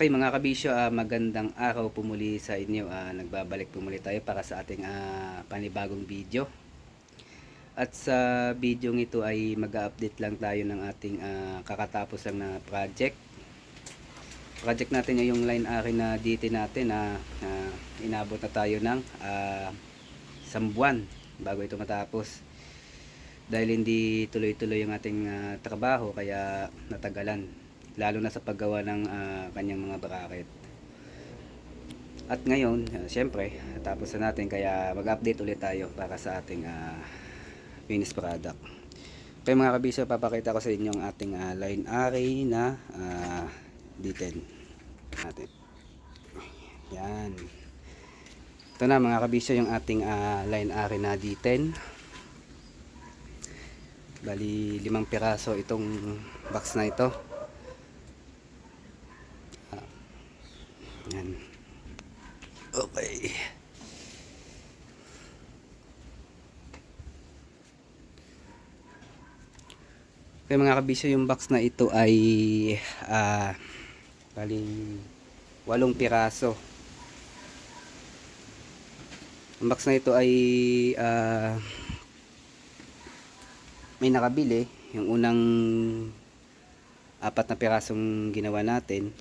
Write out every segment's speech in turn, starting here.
Okay mga kabisyo, ah, magandang araw po muli sa inyo. Ah, nagbabalik po muli tayo para sa ating ah, panibagong video. At sa video ito ay mag-update lang tayo ng ating ah, kakatapos lang na project. Project natin yung line ari na DT natin na ah, inabot na tayo ng isang buwan bago ito matapos. Dahil hindi tuloy-tuloy yung ating ah, trabaho kaya natagalan lalo na sa paggawa ng ah, kanyang mga bracket. At ngayon, uh, syempre, tapos na natin kaya mag-update ulit tayo para sa ating ah, finished product. Kaya mga kabisyo, papakita ko sa inyo ang ating ah, line array na ah, D10 natin. Yan. Ito na mga kabisyo yung ating ah, line array na D10. Bali, limang piraso itong box na ito. Yan. Okay. Okay mga kabisyo, yung box na ito ay ah bali walong piraso. Ang box na ito ay ah may nakabili. Yung unang apat na pirasong ginawa natin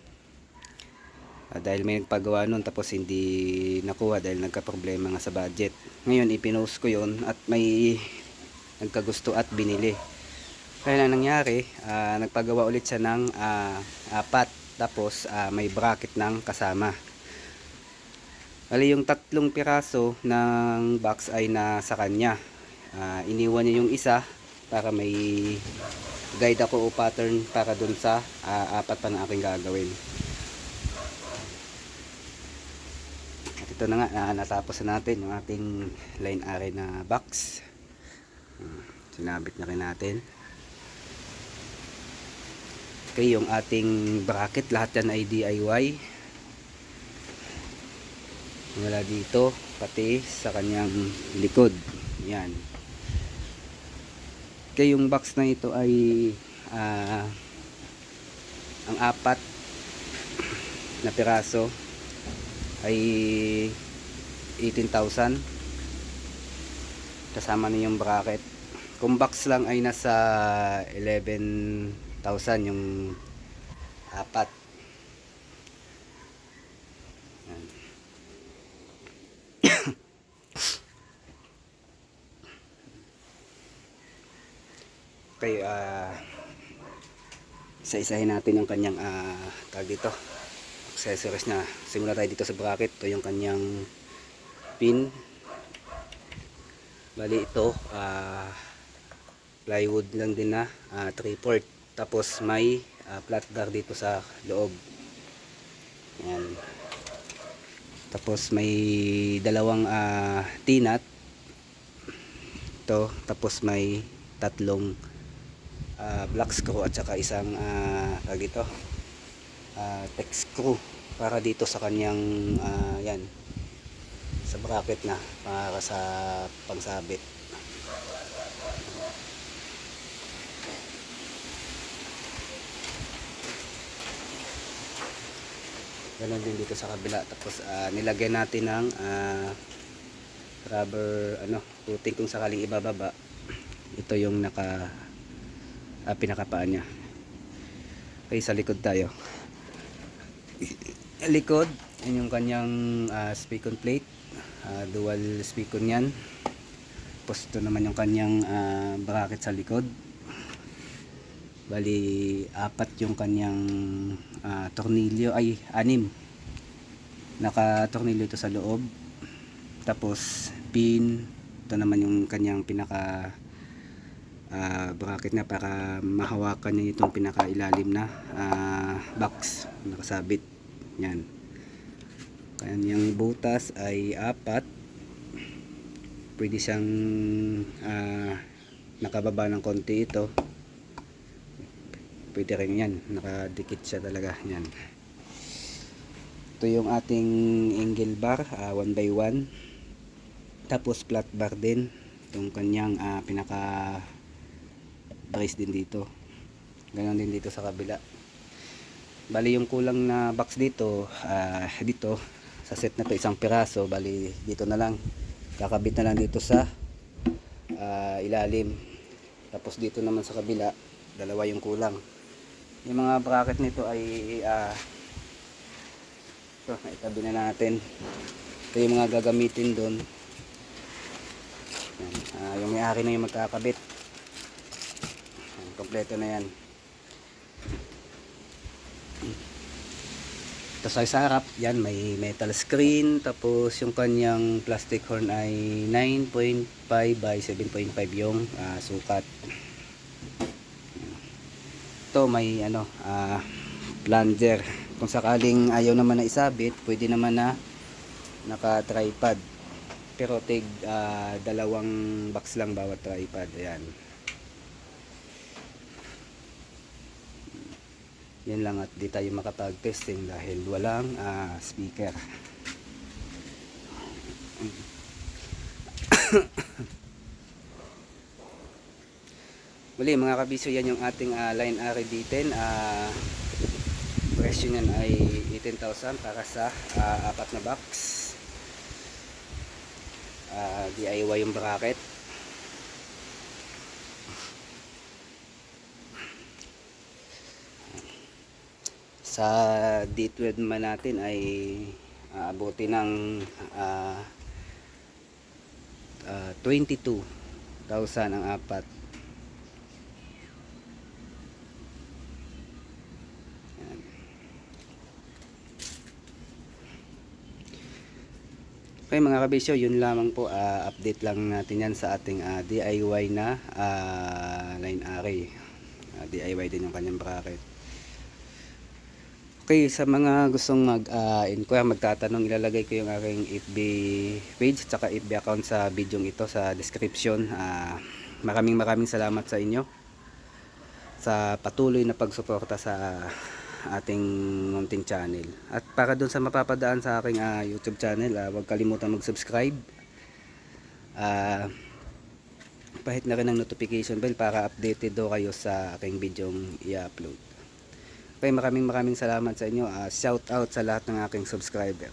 Ah, dahil may nagpagawa nun tapos hindi nakuha dahil nagka-problema nga sa budget. Ngayon ipinost ko yon at may nagkagusto at binili. Kaya lang nangyari, ah, nagpagawa ulit siya ng ah, apat tapos ah, may bracket ng kasama. Bali yung tatlong piraso ng box ay nasa kanya. Ah, iniwan niya yung isa para may guide ako o pattern para dun sa ah, apat pa na aking gagawin. Ito na nga na natapos na natin yung ating line array na box. Hmm, sinabit na rin natin. Okay yung ating bracket lahat yan ay DIY wala dito pati sa kanyang likod. Yan. Okay yung box na ito ay ah, ang apat na piraso ay 18,000 kasama na yung bracket. Kung box lang ay nasa 11,000 yung apat. Okay ah isa-isahin natin yung kanyang ah tag dito accessories na simula tayo dito sa bracket. Ito yung kanyang pin. Bali ito ah, plywood lang din na 3 port tapos may ah, flat bar dito sa loob. Yan tapos may dalawang ah, T-nut. Ito. Tapos may tatlong ah, black screw at saka isang uh, dito uh, tech screw para dito sa kanyang ah, yan sa bracket na para sa pangsabit ganun din dito sa kabila. Tapos ah, nilagyan natin ng ah, rubber ano puting kung sakaling ibababa. Ito yung naka ah, pinakapaan niya. Okay sa likod tayo likod. Yan yung kanyang uh, speakon plate. Ah, dual speakon yan. Tapos ito naman yung kanyang ah, bracket sa likod. Bali apat yung kanyang ah, tornilyo ay anim. Naka tornilyo ito sa loob. Tapos pin. Ito naman yung kanyang pinaka ah, bracket na para mahawakan niya itong pinaka ilalim na ah, box nakasabit yan. Kanyang butas ay apat. Pwede siyang ah, nakababa ng konti ito. Pwede rin yan. Nakadikit siya talaga. Yan. Ito yung ating angle bar 1 by 1 tapos flat bar din. Itong kanyang ah, pinaka brace din dito. Ganon din dito sa kabila Bali yung kulang na box dito, ah, dito sa set na to isang piraso, bali dito na lang. Kakabit na lang dito sa ah, ilalim. Tapos dito naman sa kabila, dalawa yung kulang. Yung mga bracket nito ay ah ito, itabi na natin. Ito yung mga gagamitin doon. Ah, yung may-ari na yung magkakabit. Kompleto na yan. Tapos ay sa harap, yan may metal screen. Tapos yung kanyang plastic horn ay 9.5 by 7.5 yung ah, sukat. Ito may ano, ah, plunger. Kung sakaling ayaw naman na isabit, pwede naman na naka-tripod. Pero tig ah, dalawang box lang bawat tripod. Ayan. Yan lang at di tayo makapag-testing dahil walang ah, speaker. Muli mga kabisyo yan yung ating ah, line RD10 ah presyo niyan ay 18,000 para sa ah, apat na box. Ah, DIY yung bracket sa D12 naman natin ay aabuti ng ah, ah, 22,000 ang apat. Okay mga kabisyo, yun lamang po, ah, update lang natin yan sa ating ah, DIY na ah, line array. Ah, DIY din yung kanyang bracket. Okay, sa mga gustong mag-inquire, magtatanong, ilalagay ko yung aking FB page at FB account sa video ito sa description. Ah, maraming maraming salamat sa inyo sa patuloy na pagsuporta sa ating munting channel. At para dun sa mapapadaan sa aking ah, YouTube channel, ah, huwag kalimutan mag-subscribe. Ah, pahit na rin ang notification bell para updated do kayo sa aking video i-upload. Okay, maraming maraming salamat sa inyo. Ah, shout out sa lahat ng aking subscriber.